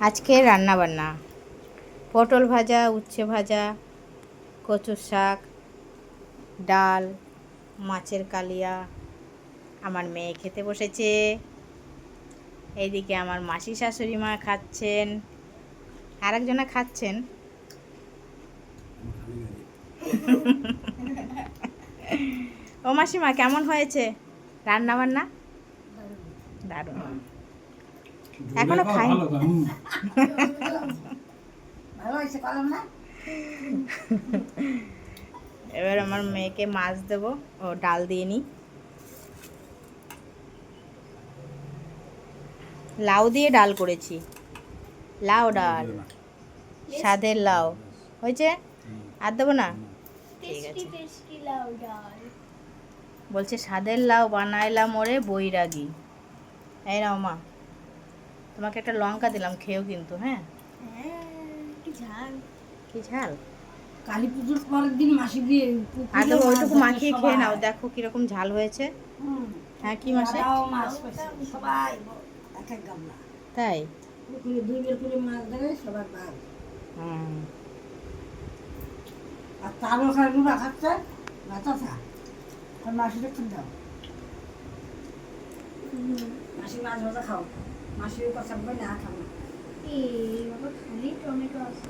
আজকে রান্না বান্না। পটল ভাজা, উচ্ছে ভাজা, কচুর শাক, ডাল, মাছের কালিয়া। আমার মেয়ে খেতে বসেছে। এইদিকে আমার মাসি শাশুড়ি মা খাচ্ছেন। আরেকজনা খাচ্ছেন। ও মাসিমা, কেমন হয়েছে? রান্না বান্না? দারুণ। এখনও খাই ভালো হয়েছে কলম না? এবার আমার মেয়েকে মাছ দেবো ও ডাল দিয়ে নিই। লাউ দিয়ে ডাল করেছি। লাউ ডাল। স্বাদের লাউ। হয়েছে? আর দেবো না? ঠিক আছে। বলছে স্বাদের লাউ বানাইলাম ওরে বৈরাগী। এই নাও মা। তোমাকে একটা লঙ্কা দিলাম খেয়েও কিন্তু হ্যাঁ? হ্যাঁ কি ঝাল। কি ঝাল? কালী পুজোর পরের দিন মাসি দিয়ে ওইটুকু মাখিয়ে খেয়ে নাও দেখো কীরকম ঝাল হয়েছে। হুম। হ্যাঁ কি মাসে? সবাই এক এক গামলা। তাই? দুই বের করে মাছ ধরে সবার ভাগ হুম। আর তার ওখানে রুবা খাচ্ছে ভাতা আর মাসি দেখুন দাও। মাসি মাছ ভাজা খাও। মাসির কথা বলে না খাব। এই বাবা খালি টমেটো আছে।